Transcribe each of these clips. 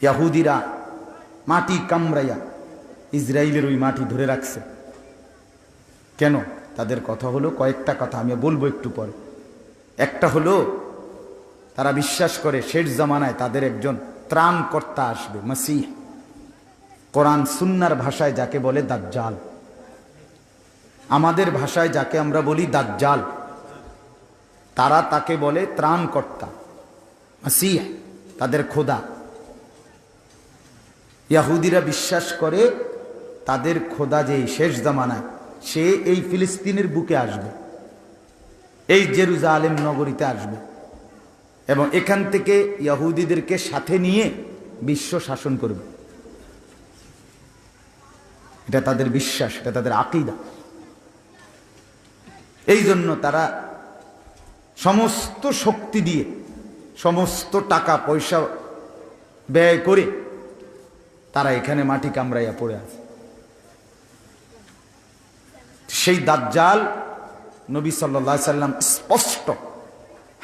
ইয়াহুদিরা মাটি কামড়াইয়া ইসরায়েলের ওই মাটি ধরে রাখছে। কেন? তাদের কথা হলো কয়েকটা কথা, আমি বলব একটু পরে। একটা হলো, তারা বিশ্বাস করে শেষ জামানায় তাদের একজন ত্রাণকর্তা আসবে, মাসিহ। কোরআন সুন্নার ভাষায় যাকে বলে দাজ্জাল। আমাদের ভাষায় যাকে আমরা বলি দাজ্জাল, তারা তাকে বলে ত্রাণকর্তা, মাসিহ, তাদের খোদা। ইয়াহুদিরা বিশ্বাস করে তাদের খোদা যে শেষ জামানায়, সে এই ফিলিস্তিনের বুকে আসবে, এই জেরুজা আলেম নগরীতে আসবে এবং এখান থেকে ইয়াহুদিদেরকে সাথে নিয়ে বিশ্ব শাসন করবে। এটা তাদের বিশ্বাস, এটা তাদের আকিদা। এই জন্য তারা সমস্ত শক্তি দিয়ে, সমস্ত টাকা পয়সা ব্যয় করে তারা এখানে মাটি কামড়াইয়া পড়ে আছে। সেই দাজ্জাল নবী সাল্লা সাল্লাম স্পষ্ট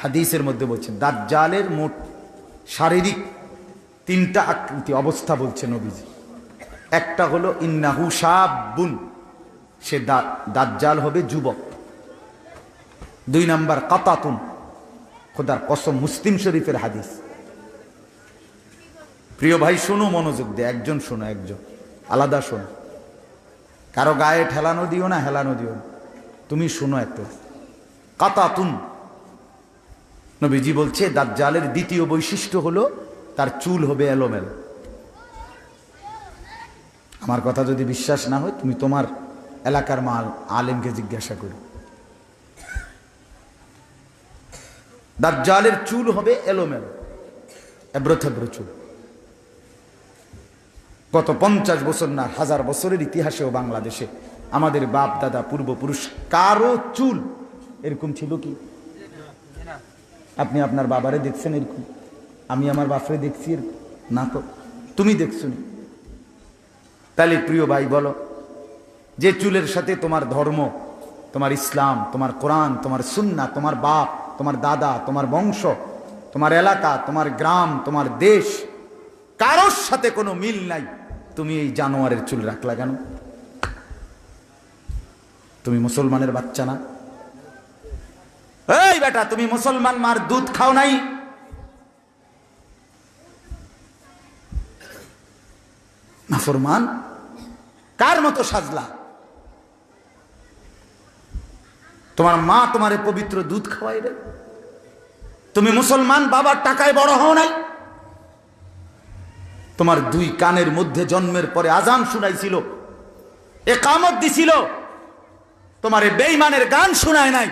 হাদিসের মধ্যে বলছেন, দাজ্জালের মোট শারীরিক তিনটা আকৃতি অবস্থা বলছে নবীজি। একটা হলো, ইন্নাহু সাবুন সে দাজ্জাল হবে যুবক। দুই নাম্বার, কাতাতুন, খোদার কসম মুসলিম শরীফের হাদিস। প্রিয় ভাই, শোনো, মনোযোগ দে একজন শোনো, একজন। আলাদা শোনো। কারও গায়ে ঠেলানো দিও না, হেলানো দিও না। তুমি শোনো এত কাতাতুন। নবীজি বলছে, দাজ্জালের দ্বিতীয় বৈশিষ্ট্য হলো, তার চুল হবে এলোমেলো। আমার কথা যদি বিশ্বাস না হয়, তুমি তোমার এলাকার মাল, আলেমকে জিজ্ঞাসা করো। দাজ্জালের চুল হবে এলোমেলো। এব্রো থেব্রো চুল। গত পঞ্চাশ বছর না হাজার বছরের ইতিহাসেও বাংলাদেশে আমাদের বাপ, দাদা, পূর্বপুরুষ কারও চুল এরকম ছিল কি? আপনি আপনার বাবারে দেখছেন এরকম? আমি আমার বাপরে দেখছি না তো। তুমি দেখছ নি? তাহলে প্রিয় ভাই, বলো, যে চুলের সাথে তোমার ধর্ম, তোমার ইসলাম, তোমার কোরআন, তোমার সুন্না, তোমার বাপ, তোমার দাদা, তোমার বংশ, তোমার এলাকা, তোমার গ্রাম, তোমার দেশ কারোর সাথে কোনো মিল নাই। তুমি এই জানোয়ারের চুল রাখলা কেন? তুমি মুসলমানের বাচ্চা না? এই বেটা, তুমি মুসলমান মার দুধ খাও নাই? নাফরমান কার মতো সাজলা? তোমার মা তোমারে পবিত্র দুধ খাওয়াই রে। তুমি মুসলমান বাবার টাকায় বড় হও নাই? তোমার দুই কানের মধ্যে জন্মের পরে আজান শুনাইছিল। এ কামত দিছিল। তোমার এ বেইমানের গান শোনায় নাই,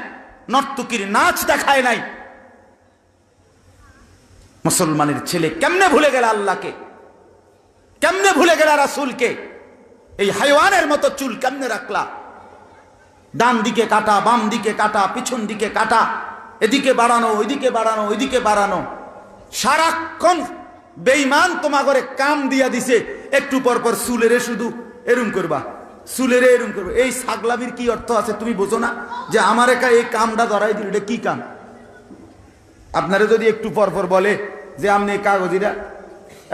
নর্তকীর নাচ দেখায় নাই। মুসলমানের ছেলে কেমনে ভুলে গেল আল্লাহকে? কেমনে ভুলে গেল রাসুলকে? এই হাইওয়ানের মতো চুল কেমনে রাখলা? ডান দিকে কাটা, বাম দিকে কাটা, পিছন দিকে কাটা, এদিকে বাড়ানো, ওইদিকে বাড়ানো ওইদিকে বাড়ানো। সারাক্ষণ বেইমান তোমা করে কাম দিয়া দিছে, একটু পর পর চুলেরে শুধু এরম করবা। চুলেরে এরম করবা। এই সাগলাবির কি অর্থ আছে তুমি বোঝো না? যে আমার একা এই কামটা ধরাই দিল, এটা কি কাম? আপনারা যদি একটু পর পর বলে যে আপনি এই কাগজিটা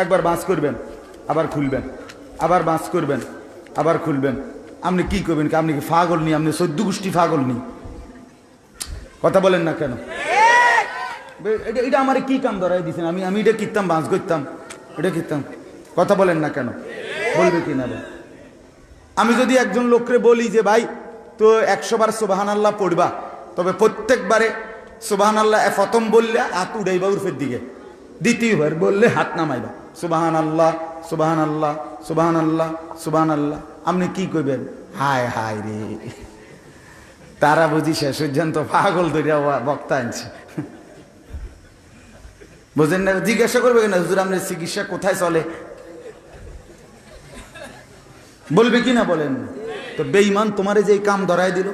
একবার বাঁচ করবেন, আবার খুলবেন, আবার বাঁচ করবেন, আবার খুলবেন। আপনি কি করবেন আপনি কি ফাগল নি? আপনি সদ্য গোষ্ঠী ফাগল নি? কথা বলেন না কেন? এটা এটা আমার কি কাম ধরাই দিছেন? আমি আমি এটা কিনতাম বাঁচ করতাম এটা কিনতাম কথা বলেন না কেন? বলবে কি না? আমি যদি একজন লোকরে বলি যে, ভাই, তো একশো বার সোবাহান আল্লাহ পড়বা, তবে প্রত্যেকবারে সোবাহান আল্লাহ প্রথম বললে হাত উড়াইবা উর্ফের দিকে। দ্বিতীয়বার বললে হাত নামাইবা। সুবাহান আল্লাহ সুবাহান আল্লাহ সুবাহান আল্লাহ সুবাহান আল্লাহ আপনি কি করবেন হায় হায় রে। তারা বুঝি শেষ পর্যন্ত পাগল ধরিয়া বক্তা আনছে। বুঝেন না জিজ্ঞাসা করবে কেন? হুজুর, আপনার চিকিৎসা কোথায় চলে? বলবে কি না বলেন? তো বেইমান তোমারে যে কাম ধরায় দিল,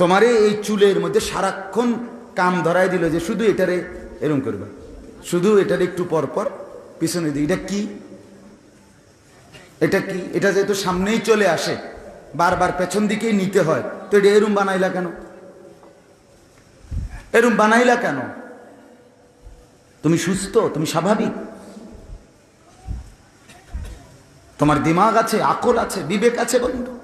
তোমারে এই চুলের মধ্যে সারাক্ষণ কাম ধরায় দিল যে শুধু এটারে এরম করবে। শুধু এটারে একটু পর পর পিছনে দিই এটা কি? এটা কি? এটা যেহেতু সামনেই চলে আসে, বারবার পেছন দিকেই নিতে হয়, তো এটা এরম বানাইলা কেন? এরম বানাইলা কেন? তুমি সুস্থ, তুমি স্বাভাবিক। তোমার দিমাগ আছে, আকল আছে, বিবেক আছে বন্ধু।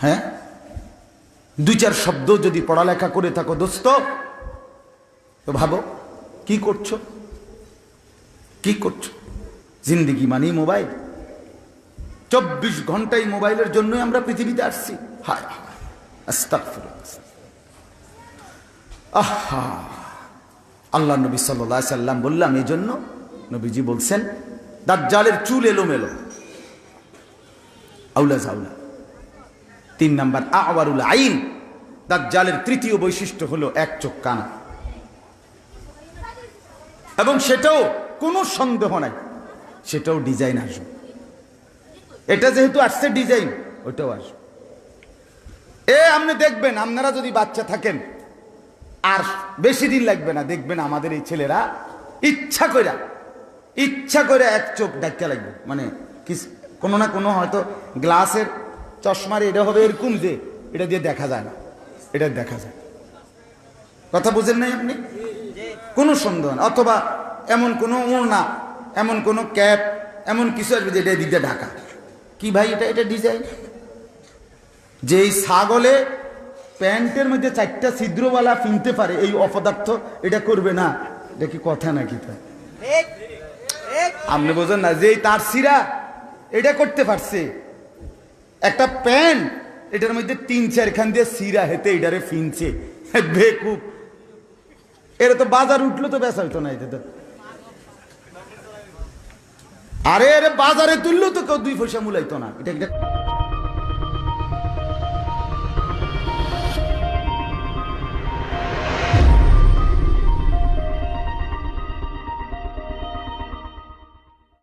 হ্যাঁ? দুই চার শব্দ যদি পড়ালেখা করে থাকো, দোস্ত। তো ভাবো, কি করছ? কি করছ? জিন্দিগি মানি মোবাইল। চব্বিশ ঘন্টাই মোবাইলের জন্যই আমরা পৃথিবীতে আসছি। হায় হায়। আস্তাগফিরুল্লাহ। আহা। আল্লাহ নবী সাল্লাম বললাম, এই জন্য নবীজি বলছেন, দাজ্জালের চুল এলোমেলো। আউলা জাউলা। তিন নাম্বার, আওয়ারুল আইন। দাজ্জালের তৃতীয় বৈশিষ্ট্য হলো এক চোখ কানা। এবং সেটাও কোনো সন্দেহ নাই, সেটাও ডিজাইন আসবে। এটা যেহেতু আসছে ডিজাইন, ওইটাও আসবে। এ, আপনি দেখবেন, আপনারা যদি বাচ্চা থাকেন আর বেশি দিন লাগবে না, দেখবেন আমাদের এই ছেলেরা ইচ্ছা করে ইচ্ছা করে এক চোখ ডাক্কা লাগবে। মানে কোনো না কোনো হয়তো গ্লাসের চশমার এটা হবে এরকম যে, এটা দিয়ে দেখা যায় না, এটা দেখা যায়। কথা বুঝেন নাই আপনি? কোনো সন্দেহ না অথবা এমন কোনো ওড়না এমন কোনো ক্যাপ, এমন কিছু আসবে যে এটা দিতে ঢাকা। কি ভাই এটা এটা ডিজাইন যে এই ছাগলে প্যান্টের মধ্যে চারটা ছিদ্রওয়ালা কিনতে পারে, এই অপদার্থ এটা করবে না। এটা কি কথা নাকি তাই আপনি বোঝেন না যে তার সিরা এটা করতে পারছে। একটা প্যান্ট, এটার মধ্যে তিন চারখান দিয়ে সিরা হেতে এটারে ফিনছে। বেকুব এরা তো বাজার উঠল তো বেচা হইতো না এতে তো। আরে আরে বাজারে তুললেও তো কেউ দুই পয়সা মূলাইতো না। এটা এটা